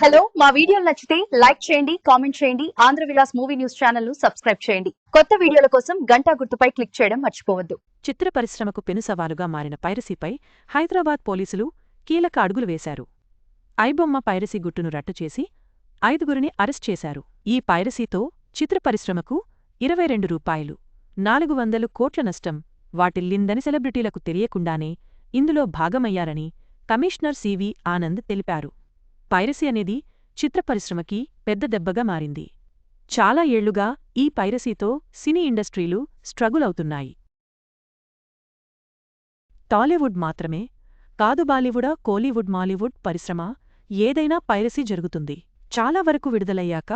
Hello మా వీడియోలు నచ్చితే లైక్ చేయండి కామెంట్ చేయండి ఆంధ్ర విలాస్ మూవీ న్యూస్ ఛానల్ను సబ్స్క్రైబ్ చేయండి. కొత్త వీడియోల కోసం గంటా గుర్తుపై క్లిక్ చేయడం మర్చిపోవద్దు. చిత్ర పరిశ్రమకు పెనుసవాలుగా మారిన పైరసీపై హైదరాబాద్ పోలీసులు కీలక అడుగులు వేశారు. ఐబొమ్మ పైరసీ గుట్టును రట్టుచేసి ఐదుగురిని అరెస్ట్ చేశారు. ఈ పైరసీతో చిత్ర పరిశ్రమకు ఇరవై రెండు రూపాయలు నాలుగు వందలు కోట్ల నష్టం వాటిల్లిందని సెలబ్రిటీలకు తెలియకుండానే ఇందులో భాగమయ్యారని కమిషనర్ సివి ఆనంద్ తెలిపారు. పైరసీ అనేది చిత్ర పరిశ్రమకి పెద్ద దెబ్బగా మారింది. చాలా ఏళ్ళుగా ఈ పైరసీతో సినీ ఇండస్ట్రీలు స్ట్రగుల్ అవుతున్నాయి. టాలీవుడ్ మాత్రమే కాదు బాలీవుడా కోలీవుడ్ మాలీవుడ్ పరిశ్రమ ఏదైనా పైరసీ జరుగుతుంది. చాలా వరకు విడుదలయ్యాక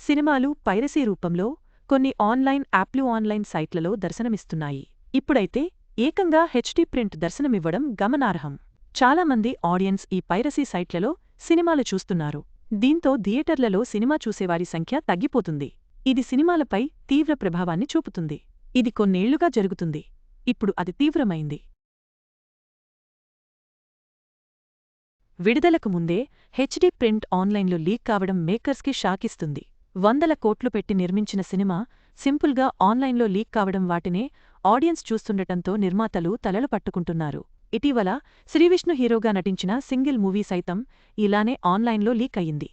సినిమాలు పైరసీ రూపంలో కొన్ని ఆన్లైన్ యాప్లు ఆన్లైన్ సైట్లలో దర్శనమిస్తున్నాయి. ఇప్పుడైతే ఏకంగా హెచ్డీ ప్రింట్ దర్శనమివ్వడం గమనార్హం. చాలామంది ఆడియన్స్ ఈ పైరసీ సైట్లలో సినిమాలు చూస్తున్నారు. దీంతో థియేటర్లలో సినిమా చూసేవారి సంఖ్య తగ్గిపోతుంది. ఇది సినిమాలపై తీవ్ర ప్రభావాన్ని చూపుతుంది. ఇది కొన్నేళ్ళుగా జరుగుతుంది. ఇప్పుడు అది తీవ్రమైంది. విడుదలకు ముందే హెచ్డీ ప్రింట్ ఆన్లైన్లో లీక్ కావడం మేకర్స్కి షాకిస్తుంది. వందల కోట్లు పెట్టి నిర్మించిన సినిమా సింపుల్గా ఆన్లైన్లో లీక్ కావడం వాటినే ఆడియన్స్ చూస్తుండటంతో నిర్మాతలు తలలు పట్టుకుంటున్నారు. ఇటీవల శ్రీవిష్ణు హీరోగా నటించిన సింగిల్ మూవీ సైతం ఇలానే ఆన్లైన్లో లీక్ అయింది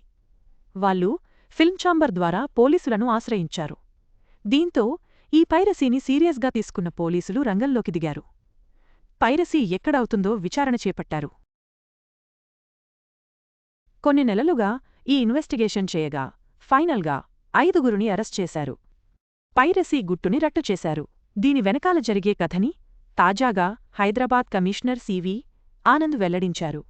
వాళ్ళు ఫిల్మ్ ఛాంబర్ ద్వారా పోలీసులను ఆశ్రయించారు. దీంతో ఈ పైరసీని సీరియస్గా తీసుకున్న పోలీసులు రంగంలోకి దిగారు. పైరసీ ఎక్కడవుతుందో విచారణ చేపట్టారు. కొన్ని నెలలుగా ఈ ఇన్వెస్టిగేషన్ చేయగా ఫైనల్గా ఐదుగురిని అరెస్ట్ చేశారు. పైరసీ గుట్టుని రట్టుచేశారు దీని వెనకాల జరిగే కథని తాజాగా హైదరాబాద్ కమిషనర్ సివి ఆనంద్ వెల్లడించారు.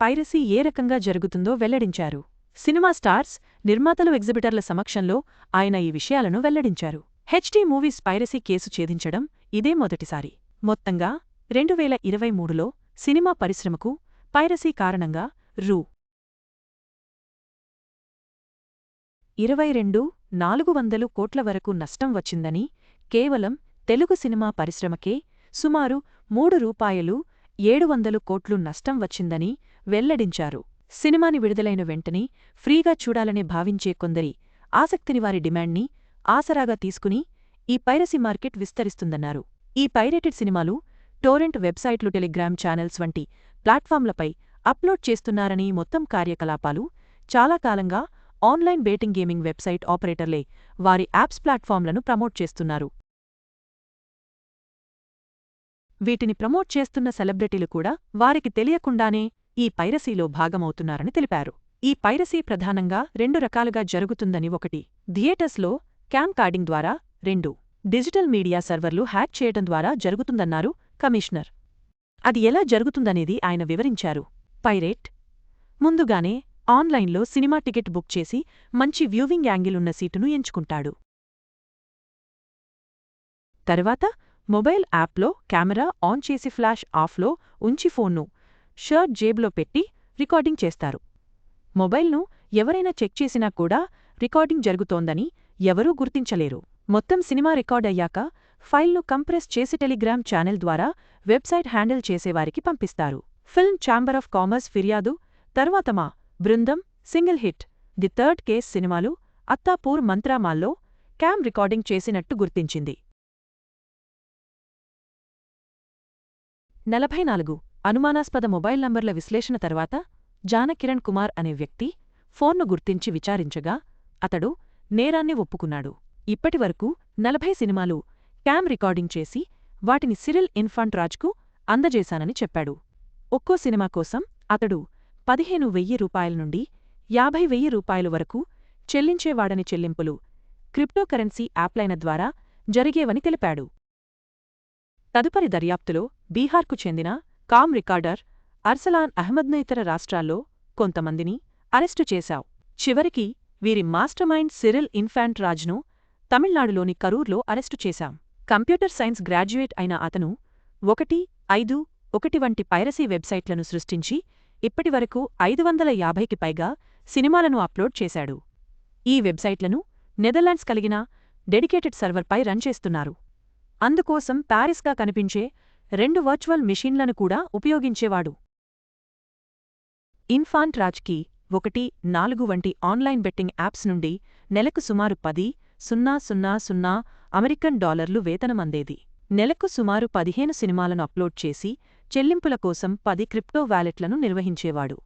పైరసీ ఏ రకంగా జరుగుతుందో వెల్లడించారు. సినిమా స్టార్స్ నిర్మాతలు ఎగ్జిబిటర్ల సమక్షంలో ఆయన ఈ విషయాలను వెల్లడించారు. హెచ్డీ మూవీస్ పైరసీ కేసు ఛేదించడం ఇదే మొదటిసారి. మొత్తంగా రెండు వేల ఇరవై మూడులో సినిమా పరిశ్రమకు పైరసీ కారణంగా రూ. ఇరవై రెండు నాలుగు వందలు కోట్ల వరకు నష్టం వచ్చిందని కేవలం తెలుగు సినిమా పరిశ్రమకే సుమారు మూడు రూపాయలు ఏడు వందలు కోట్లు నష్టం వచ్చిందని వెల్లడించారు. సినిమాని విడుదలైన వెంటనే ఫ్రీగా చూడాలని భావించే కొందరి ఆసక్తిని వారి డిమాండ్ని ఆసరాగా తీసుకుని ఈ పైరసీ మార్కెట్ విస్తరిస్తుందన్నారు. ఈ పైరేటెడ్ సినిమాలు టోరెంట్ వెబ్సైట్లు టెలిగ్రామ్ ఛానల్స్ వంటి ప్లాట్ఫామ్లపై అప్లోడ్ చేస్తున్నారని మొత్తం కార్యకలాపాలు చాలా కాలంగా ఆన్లైన్ బేటింగ్ గేమింగ్ వెబ్సైట్ ఆపరేటర్లే వారి యాప్స్ ప్లాట్ఫామ్లను ప్రమోట్ చేస్తున్నారు. వీటిని ప్రమోట్ చేస్తున్న సెలబ్రిటీలు కూడా వారికి తెలియకుండానే ఈ పైరసీలో భాగమవుతున్నారని తెలిపారు. ఈ పైరసీ ప్రధానంగా రెండు రకాలుగా జరుగుతుందని ఒకటి థియేటర్స్లో క్యామ్ కార్డింగ్ ద్వారా రెండు డిజిటల్ మీడియా సర్వర్లు హ్యాక్ చేయడం ద్వారా జరుగుతుందన్నారు కమిషనర్. అది ఎలా జరుగుతుందనేది ఆయన వివరించారు. పైరేట్. ముందుగానే ఆన్లైన్లో సినిమా టికెట్ బుక్ చేసి మంచి వ్యూవింగ్ యాంగిల్ ఉన్న సీటును ఎంచుకుంటాడు. తరువాత మొబైల్ యాప్లో కెమెరా ఆన్ చేసి ఫ్లాష్ ఆఫ్లో ఉంచి ఫోన్ను షర్ట్ జేబులో పెట్టి రికార్డింగ్ చేస్తారు. మొబైల్ను ఎవరైనా చెక్ చేసినా కూడా రికార్డింగ్ జరుగుతోందని ఎవరూ గుర్తించలేరు. మొత్తం సినిమా రికార్డ్ అయ్యాక ఫైల్ను కంప్రెస్ చేసి టెలిగ్రామ్ ఛానల్ ద్వారా వెబ్సైట్ హ్యాండిల్ చేసేవారికి పంపిస్తారు. ఫిల్మ్ ఛాంబర్ ఆఫ్ కామర్స్ ఫిర్యాదు తర్వాత మా బృందం single hit the third case సినిమాలు అత్తాపూర్ మంత్రామాల్లో క్యామ్ రికార్డింగ్ చేసినట్టు గుర్తించింది. నలభై నాలుగు అనుమానాస్పద మొబైల్ నంబర్ల విశ్లేషణ తర్వాత జానకిరణ్ కుమార్ అనే వ్యక్తి ఫోన్ను గుర్తించి విచారించగా అతడు నేరాన్ని ఒప్పుకున్నాడు. ఇప్పటివరకు నలభై సినిమాలు క్యామ్ రికార్డింగ్ చేసి వాటిని సిరిల్ ఇన్ఫాంట్ రాజ్కు అందజేశానని చెప్పాడు. ఒక్కో సినిమా కోసం అతడు పదిహేను వెయ్యి రూపాయల నుండి యాభై వెయ్యి రూపాయలు వరకు చెల్లించేవాడని చెల్లింపులు క్రిప్టోకరెన్సీ యాప్లైన ద్వారా జరిగేవని తెలిపాడు. తదుపరి దర్యాప్తులో బీహార్కు చెందిన కామ్ రికార్డర్ అర్సలాన్ అహ్మద్ను ఇతర రాష్ట్రాల్లో కొంతమందిని అరెస్టు చేశావు. చివరికి వీరి మాస్టర్ మైండ్ సిరిల్ ఇన్ఫాంట్ రాజ్ను తమిళనాడులోని కరూర్లో అరెస్టు చేశాం. కంప్యూటర్ సైన్స్ గ్రాడ్యుయేట్ అయిన అతను ఒకటి ఐదు ఒకటి వంటి పైరసీ వెబ్సైట్లను సృష్టించి ఇప్పటివరకు ఐదు వందల యాభైకి పైగా సినిమాలను అప్లోడ్ చేశాడు. ఈ వెబ్సైట్లను నెదర్లాండ్స్ కలిగిన డెడికేటెడ్ సర్వర్పై రన్ చేస్తున్నారు. అందుకోసం ప్యారిస్గా కనిపించే రెండు వర్చువల్ మిషన్లను కూడా ఉపయోగించేవాడు. ఇన్ఫాంట్ రాజ్కి ఒకటి నాలుగు వంటి ఆన్లైన్ బెట్టింగ్ యాప్స్ నుండి నెలకు సుమారు పది సున్నా సున్నా సున్నా అమెరికన్ డాలర్లు వేతనం అందేది. నెలకు సుమారు పదిహేను సినిమాలను అప్లోడ్ చేసి చెల్లింపుల కోసం పది క్రిప్టో వ్యాలెట్లను నిర్వహించేవాడు.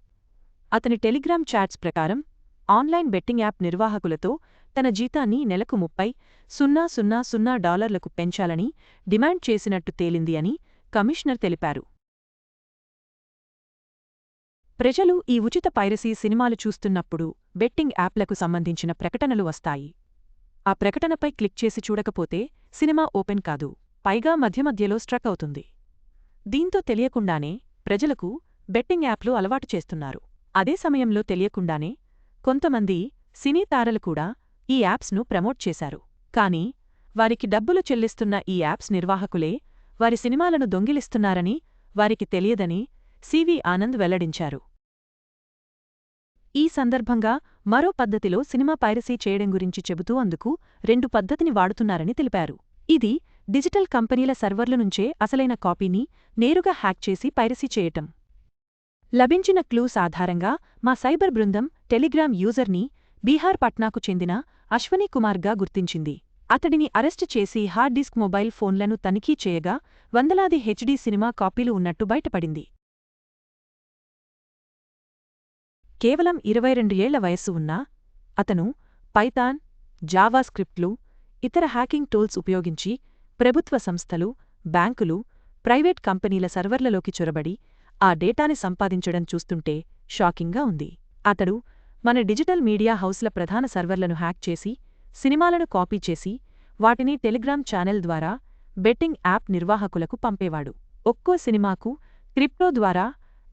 అతని టెలిగ్రామ్ చాట్స్ ప్రకారం ఆన్లైన్ బెట్టింగ్ యాప్ నిర్వాహకులతో తన జీతాన్ని నెలకు ముప్పై సున్నా సున్నా సున్నా డాలర్లకు పెంచాలని డిమాండ్ చేసినట్టు తేలింది అని కమిషనర్ తెలిపారు. ప్రజలు ఈ ఉచిత పైరసీ సినిమాలు చూస్తున్నప్పుడు బెట్టింగ్ యాప్లకు సంబంధించిన ప్రకటనలు వస్తాయి. ఆ ప్రకటనపై క్లిక్ చేసి చూడకపోతే సినిమా ఓపెన్ కాదు పైగా మధ్య మధ్యలో స్ట్రక్ అవుతుంది. దీంతో తెలియకుండానే ప్రజలకు బెట్టింగ్ యాప్లు అలవాటు చేస్తున్నారు. అదే సమయంలో తెలియకుండానే కొంతమంది సినీ తారలు కూడా ఈ యాప్స్ను ప్రమోట్ చేశారు. కానీ వారికి డబ్బులు చెల్లిస్తున్న ఈ యాప్స్ నిర్వాహకులే వారి సినిమాలను దొంగిలిస్తున్నారని వారికి తెలియదని సివి ఆనంద్ వెల్లడించారు. ఈ సందర్భంగా మరో పద్ధతిలో సినిమా పైరసీ చేయడం గురించి చెబుతూ అందుకు రెండు పద్ధతిని వాడుతున్నారని తెలిపారు. ఇది డిజిటల్ కంపెనీల సర్వర్ల నుంచే అసలైన కాపీని నేరుగా హ్యాక్ చేసి పైరసీ చేయటం. లభించిన క్లూస్ ఆధారంగా మా సైబర్ బృందం టెలిగ్రామ్ యూజర్ని బీహార్ పట్నాకు చెందిన అశ్వనీ కుమార్గా గుర్తించింది. అతడిని అరెస్టు చేసి హార్డ్ డిస్క్ మొబైల్ ఫోన్లను తనిఖీ చేయగా వందలాది హెచ్డీ సినిమా కాపీలు ఉన్నట్టు బయటపడింది. కేవలం ఇరవై రెండు ఏళ్ళ వయస్సు ఉన్నా అతను పైథాన్ జావా స్క్రిప్ట్లు ఇతర హ్యాకింగ్ టూల్స్ ఉపయోగించి ప్రభుత్వ సంస్థలు బ్యాంకులు ప్రైవేట్ కంపెనీల సర్వర్లలోకి చొరబడి ఆ డేటాని సంపాదించడం చూస్తుంటే షాకింగ్గా ఉంది. అతడు మన డిజిటల్ మీడియా హౌస్ల ప్రధాన సర్వర్లను హ్యాక్ చేసి సినిమాలను కాపీ చేసి వాటిని టెలిగ్రామ్ ఛానెల్ ద్వారా బెట్టింగ్ యాప్ నిర్వాహకులకు పంపేవాడు. ఒక్కో సినిమాకు క్రిప్టో ద్వారా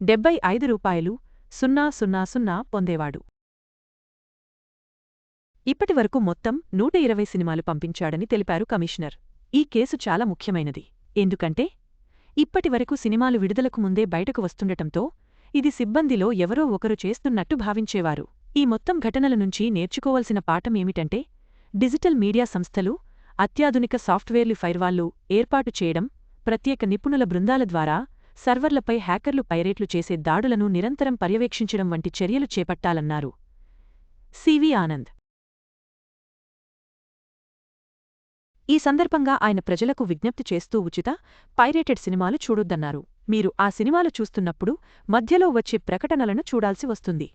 డెబ్బై ఐదు రూపాయలు సున్నా సున్నా సున్నా పొందేవాడు. ఇప్పటివరకు మొత్తం నూట ఇరవై సినిమాలు పంపించాడని తెలిపారు కమిషనర్. ఈ కేసు చాలా ముఖ్యమైనది. ఎందుకంటే ఇప్పటివరకు సినిమాలు విడుదలకు ముందే బయటకు వస్తుండటంతో ఇది సిబ్బందిలో ఎవరో ఒకరు చేస్తున్నట్టు భావించేవారు. ఈ మొత్తం ఘటనల నుంచి నేర్చుకోవలసిన పాఠం ఏమిటంటే డిజిటల్ మీడియా సంస్థలు అత్యాధునిక సాఫ్ట్వేర్లు ఫైర్వాళ్ళు ఏర్పాటు చేయడం ప్రత్యేక నిపుణుల బృందాల ద్వారా సర్వర్లపై హ్యాకర్లు పైరేట్లు చేసే దాడులను నిరంతరం పర్యవేక్షించడం వంటి చర్యలు చేపట్టాలన్నారు. సివి ఆనంద్. ఈ సందర్భంగా ఆయన ప్రజలకు విజ్ఞప్తి చేస్తూ ఉచిత పైరేటెడ్ సినిమాలు చూడొద్దన్నారు. మీరు ఆ సినిమాలు చూస్తున్నప్పుడు మధ్యలో వచ్చే ప్రకటనలను చూడాల్సి వస్తుంది.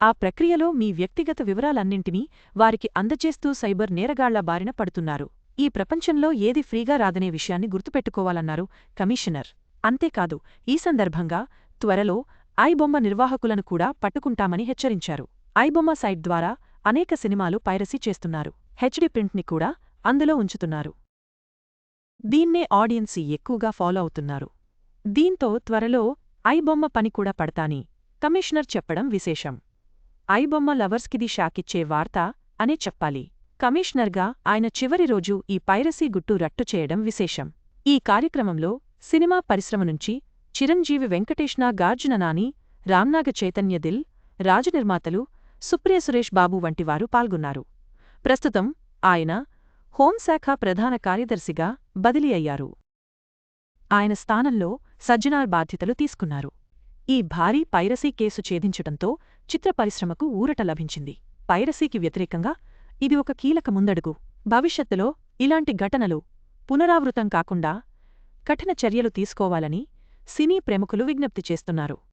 ఆ ప్రక్రియలో మీ వ్యక్తిగత వివరాలన్నింటినీ వారికి అందజేస్తూ సైబర్ నేరగాళ్ళ బారిన పడుతున్నారు. ఈ ప్రపంచంలో ఏది ఫ్రీగా రాదనే విషయాన్ని గుర్తుపెట్టుకోవాలన్నారు కమిషనర్. అంతేకాదు ఈ సందర్భంగా త్వరలో ఐబొమ్మ నిర్వాహకులను కూడా పట్టుకుంటామని హెచ్చరించారు. ఐబొమ్మ సైట్ ద్వారా అనేక సినిమాలు పైరసీ చేస్తున్నారు. హెచ్డి ప్రింట్ని కూడా అందులో ఉంచుతున్నారు. దీన్నే ఆడియన్సీ ఎక్కువగా ఫాలో అవుతున్నారు. దీంతో త్వరలో ఐబొమ్మ పని కూడా పడతాని కమిషనర్ చెప్పడం విశేషం. ఐబొమ్మ లవర్స్కిది షాకిచ్చే వార్త అనే చెప్పాలి. కమిషనర్గా ఆయన చివరి రోజు ఈ పైరసీ గుట్టు రట్టు చేయడం విశేషం. ఈ కార్యక్రమంలో సినిమా పరిశ్రమ నుంచి చిరంజీవి వెంకటేష్నా గార్జున నాని రామ్నాగ చైతన్యదిల్ రాజనిర్మాతలు సుప్రియ సురేష్ బాబు వంటివారు పాల్గొన్నారు. ప్రస్తుతం ఆయన హోంశాఖ ప్రధాన కార్యదర్శిగా బదిలీ అయ్యారు. ఆయన స్థానంలో సజ్జనార్ బాధ్యతలు తీసుకున్నారు. ఈ భారీ పైరసీ కేసు ఛేదించటంతో చిత్ర పరిశ్రమకు ఊరట లభించింది. పైరసీకి వ్యతిరేకంగా ఇది ఒక కీలక ముందడుగు. భవిష్యత్తులో ఇలాంటి ఘటనలు పునరావృతం కాకుండా కఠిన చర్యలు తీసుకోవాలని సినీ ప్రముఖులు విజ్ఞప్తి చేస్తున్నారు.